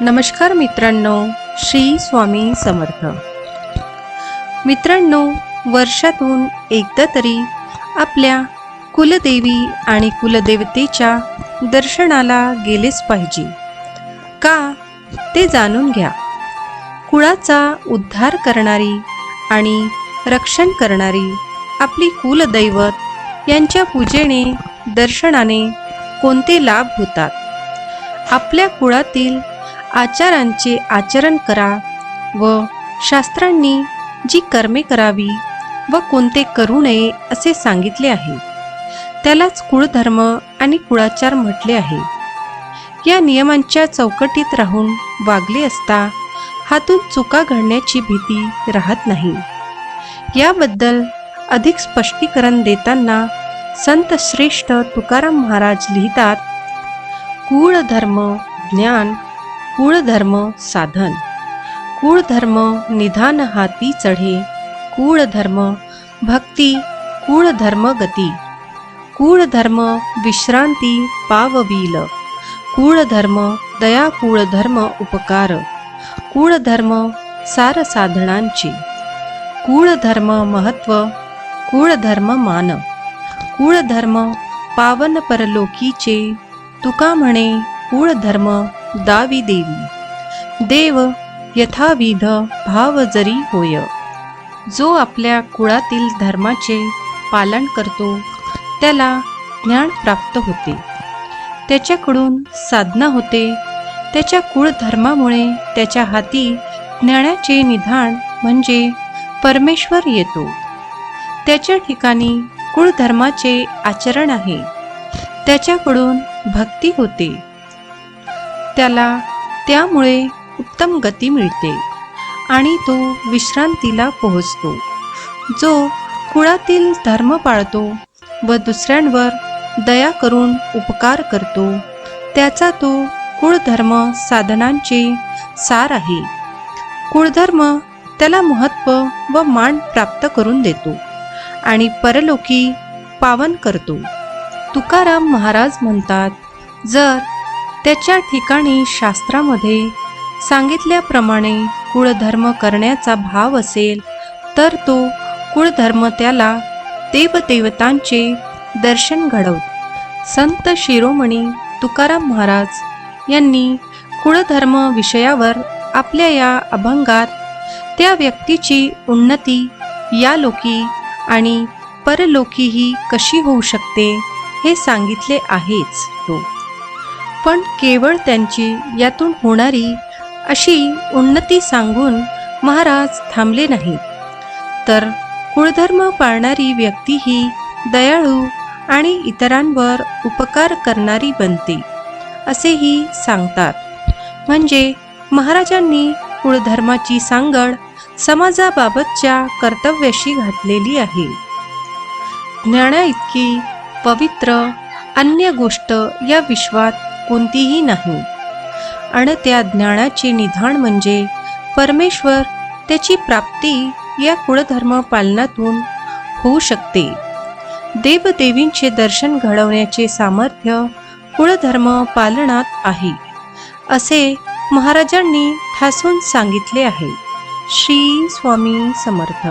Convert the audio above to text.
नमस्कार मित्रांनो श्री स्वामी समर्थ. मित्रांनो वर्षातून एकदा तरी आपल्या कुलदेवी आणि कुलदेवतेच्या दर्शनाला गेलेच पाहिजे. का ते जाणून घ्या. कुळाचा उद्धार करणारी आणि रक्षण करणारी आपली कुलदैवत यांच्या पूजेने दर्शनाने कोणते लाभ होतात? आपल्या कुळातील आचारांचे आचरण करा व शास्त्रांनी जी कर्मे करावी व कोणते करू नये असे सांगितले आहे. त्यालाच कुळधर्म आणि कुळाचार म्हटले आहे. या नियमांच्या चौकटीत राहून वागले असता हातून चुका घडण्याची भीती राहत नाही. याबद्दल अधिक स्पष्टीकरण देताना संत श्रेष्ठ तुकाराम महाराज लिहितात कुळधर्म ज्ञान कुळधर्म साधन. कुळधर्म निधान हाती चढे. कुळधर्म भक्ती कुळधर्म गती. कुळधर्म विश्रांती पाववील. कुळधर्म दया कुळधर्म उपकार. कुळधर्म सार साधनांचे. कुळधर्म महत्त्व कुळधर्म मान. कुळधर्म पावन परलोकीचे. तुका म्हणे कुळधर्म दावी देवी देव यथाविध भाव जरी होय। जो आपल्या कुळातील धर्माचे पालन करतो त्याला ज्ञान प्राप्त होते. त्याच्याकडून साधना होते. त्याच्या कुळधर्मामुळे त्याच्या हाती ज्ञानाचे निधान म्हणजे परमेश्वर येतो. त्याच्या ठिकाणी कुळधर्माचे आचरण आहे. त्याच्याकडून भक्ती होते. त्याला त्यामुळे उत्तम गती मिळते आणि तो विश्रांतीला पोहोचतो. जो कुळातील धर्म पाळतो व दुसऱ्यांवर दया करून उपकार करतो त्याचा तो कुळधर्म साधनांचे सार आहे. कुळधर्म त्याला महत्त्व व मान प्राप्त करून देतो आणि परलोकी पावन करतो. तुकाराम महाराज म्हणतात जर त्याच्या ठिकाणी शास्त्रामध्ये सांगितल्याप्रमाणे कुळधर्म करण्याचा भाव असेल तर तो कुळधर्म त्याला देवदेवतांचे दर्शन घडवत. संत शिरोमणी तुकाराम महाराज यांनी कुळधर्म विषयावर आपल्या या अभंगात त्या व्यक्तीची उन्नती या लोकी आणि परलोकीही कशी होऊ शकते हे सांगितले आहेच तो. पण केवळ त्यांची यातून होणारी अशी उन्नती सांगून महाराज थांबले नाही. तर कुळधर्म पाळणारी व्यक्ती ही दयाळू आणि इतरांवर उपकार करणारी बनते असेही सांगतात. म्हणजे महाराजांनी कुळधर्माची सांगड समाजाबाबतच्या कर्तव्याशी घातलेली आहे. ज्ञाना इतकी पवित्र अन्य गोष्ट या विश्वात कोणतीही नाही. आणि त्या ज्ञानाचे निधान म्हणजे परमेश्वर त्याची प्राप्ती या कुळधर्म पालनातून होऊ शकते. देवदेवींचे दर्शन घडवण्याचे सामर्थ्य कुळधर्म पालनात आहे असे महाराजांनी ठासून सांगितले आहे. श्री स्वामी समर्थ.